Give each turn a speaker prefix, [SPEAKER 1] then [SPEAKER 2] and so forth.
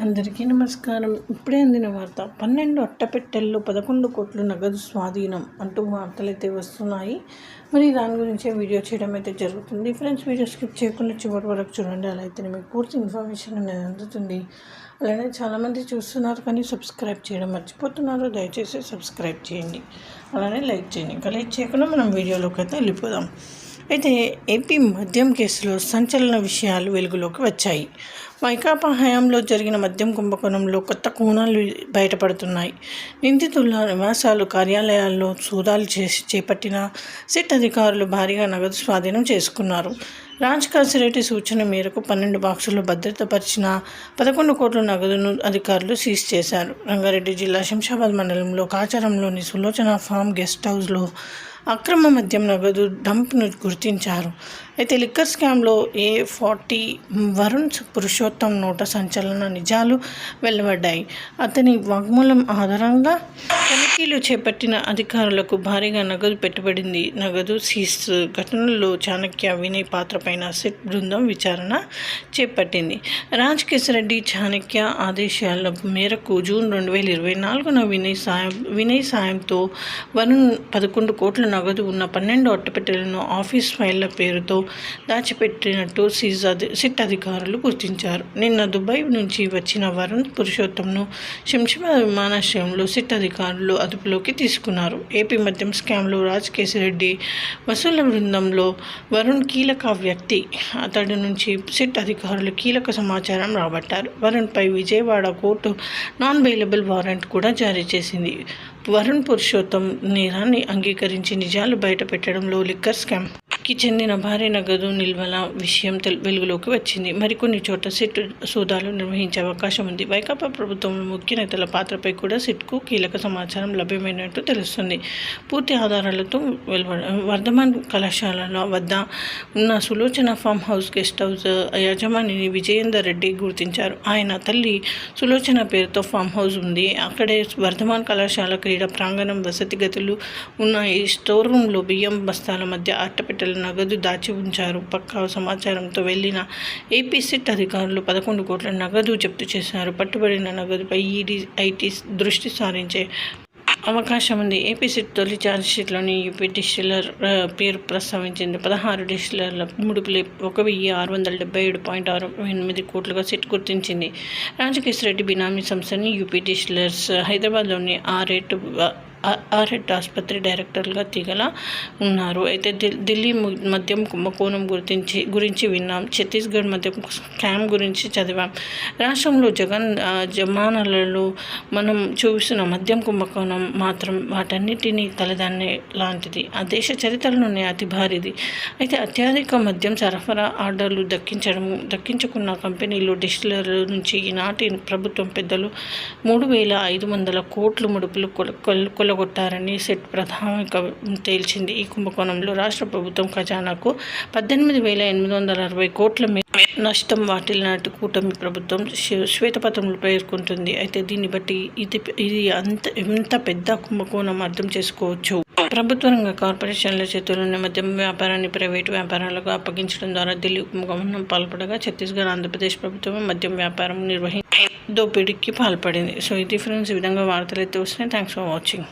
[SPEAKER 1] అందరికీ నమస్కారం. ఇప్పుడే అందిన వార్త పన్నెండు అట్టపెట్టెల్లో పదకొండు కోట్లు నగదు స్వాధీనం అంటూ వార్తలు అయితే వస్తున్నాయి. మరి దాని గురించే వీడియో చేయడం అయితే జరుగుతుంది. ఫ్రెండ్స్ వీడియో స్కిప్ చేయకుండా చివరి వరకు చూడండి. అలా అయితే మీకు పూర్తి ఇన్ఫర్మేషన్ అనేది అందుతుంది. అలానే చాలామంది చూస్తున్నారు కానీ సబ్స్క్రైబ్ చేయడం మర్చిపోతున్నారు. దయచేసి సబ్స్క్రైబ్ చేయండి. అలానే లైక్ చేయండి. ఇంకా లైక్ చేయకుండా మనం వీడియోలోకి అయితే వెళ్ళిపోదాం. అయితే ఏపీ మద్యం కేసులో సంచలన విషయాలు వెలుగులోకి వచ్చాయి. వైకాపా హయాంలో జరిగిన మద్యం కుంభకోణంలో కొత్త కోణాలు బయటపడుతున్నాయి. నిందితుల నివాసాలు కార్యాలయాల్లో సూదాలు చేసి చేపట్టిన సిట్ అధికారులు భారీగా నగదు స్వాధీనం చేసుకున్నారు. రాజ్ కాసిరెడ్డి సూచన మేరకు పన్నెండు బాక్సులు భద్రతపరిచిన పదకొండు కోట్ల నగదును అధికారులు సీజ్ చేశారు. రంగారెడ్డి జిల్లా శంషాబాద్ మండలంలో కాచారంలోని సులోచన ఫామ్ గెస్ట్ హౌస్లో అక్రమ మద్యం నగదు డంప్ను గుర్తించారు. అయితే లిక్కర్ స్కామ్లో ఏ ఫార్టీ వరుణ్ పురుషోత్తం నోట సంచలన నిజాలు వెలువడ్డాయి. అతని వాగ్మూలం ఆధారంగా తనిఖీలు చేపట్టిన అధికారులకు భారీగా నగదు పెట్టుబడింది. నగదు సీస్ ఘటనలో చాణక్య వినయ్ పాత్రపైన సిట్ బృందం విచారణ చేపట్టింది. రాజ్ రెడ్డి చాణక్య ఆదేశాల మేరకు జూన్ రెండు వేల ఇరవై నాలుగున వినయ్ సాయం వినయ్ సాయంతో వరుణ్ పదకొండు కోట్ల నగదు ఉన్న పన్నెండు అట్టపెట్టెలను ఆఫీస్ ఫైళ్ళ పేరుతో దాచిపెట్టినట్టు సీజ్ సిట్ అధికారులు గుర్తించారు. నిన్న దుబాయ్ నుంచి వచ్చిన వరుణ్ పురుషోత్తంను శంషాబాద్ విమానాశ్రయంలో సిట్ అధికారులు అదుపులోకి తీసుకున్నారు. ఏపీ మద్యం స్కామ్లో రాజ్ కేసిరెడ్డి వసూల బృందంలో వరుణ్ కీలక వ్యక్తి. అతడి నుంచి సిట్ అధికారులు కీలక సమాచారం రాబట్టారు. వరుణ్పై Vijayawada court non bailable warrant కూడా జారీ చేసింది. వరుణ్ పురుషోత్తం నేరాన్ని అంగీకరించి నిజాలు బయటపెట్టడంలో లిక్కర్ స్కామ్ చెందిన భారీ నగదు నిల్వల విషయం వెలుగులోకి వచ్చింది. మరికొన్ని చోట్ల సిట్ సోదాలు నిర్వహించే అవకాశం ఉంది. వైకాపా ప్రభుత్వం ముఖ్య నేతల పాత్రపై కూడా సిట్కు కీలక సమాచారం లభ్యమైనట్టు తెలుస్తుంది. పూర్తి ఆధారాలతో వర్ధమాన్ కళాశాల వద్ద ఉన్న Sulochana farm house guest house యజమానిని విజయేందర్ రెడ్డి గుర్తించారు. ఆయన తల్లి సులోచన పేరుతో ఫామ్ హౌస్ ఉంది. అక్కడే వర్ధమాన్ కళాశాల క్రీడా ప్రాంగణం వసతి గదులు ఉన్న ఈ స్టోర్ రూమ్లో బియ్యం బస్తాల మధ్య అట్టపెట్టెల నగదు దాచి ఉంచారు. పక్కా సమాచారంతో వెళ్ళిన ఏపీ సిట్ అధికారులు పదకొండు కోట్ల నగదు జప్తు చేశారు. పట్టుబడిన నగదుపై ఈడీ ఐటీ దృష్టి సారించే అవకాశం ఉంది. ఏపీ సిట్ తొలి ఛార్జ్షీట్లోని యూపీ డిస్టిలర్ పేరు ప్రస్తావించింది. పదహారు డిస్టిలర్ల ముడుపులు ఒక వెయ్యి ఆరు వందల డెబ్బై ఏడు పాయింట్ ఆరు ఎనిమిది కోట్లుగా సిట్ గుర్తించింది. రాజకేశ్వర రెడ్డి బినామీ సంస్థని యూపీ డిస్టిలర్స్ హైదరాబాద్లోని ఆ రేటు ఆర్హెడ్ ఆసుపత్రి డైరెక్టర్గా తీగల ఉన్నారు. అయితే ఢిల్లీ మద్యం కుంభకోణం గురించి గురించి విన్నాం. ఛత్తీస్గఢ్ మద్యం స్కామ్ గురించి చదివాం. రాష్ట్రంలో జగన్ జమానాలలో మనం చూసిన మద్యం కుంభకోణం మాత్రం వాటన్నిటినీ తలదాన్నే లాంటిది. ఆ దేశ చరిత్రలోనే అతి భారీది. అయితే అత్యధిక మద్యం సరఫరా ఆర్డర్లు దక్కించడం దక్కించుకున్న కంపెనీలు డిస్టిలర్ల నుంచి ఈనాటి ప్రభుత్వం పెద్దలు మూడు వేల ఐదు వందల కోట్లు ముడుపులు కొల కూలగొట్టారని సెట్ ప్రధానిక తేల్చింది. ఈ కుంభకోణంలో రాష్ట్ర ప్రభుత్వం ఖజానాకు పద్దెనిమిది వేల ఎనిమిది వందల అరవై కోట్ల నష్టం వాటిల్లినట్టు కూటమి ప్రభుత్వం శ్వేతపత్రంలో పేర్కొంటుంది. అయితే దీన్ని బట్టి ఇది ఇది అంత ఎంత పెద్ద కుంభకోణం అర్థం చేసుకోవచ్చు. ప్రభుత్వ రంగ కార్పొరేషన్ల చేతుల్లోని మద్యం వ్యాపారాన్ని ప్రైవేటు వ్యాపారాలకు అప్పగించడం ద్వారా ఢిల్లీ కుంభకోణం పాల్పడగా ఛత్తీస్గఢ్ ఆంధ్రప్రదేశ్ ప్రభుత్వం మద్యం వ్యాపారం నిర్వహి దోపిడీకి పాల్పడింది. సో ఇది ఫ్రెండ్స్ ఈ విధంగా వార్తలు అయితే వస్తున్నాయి. Thanks for watching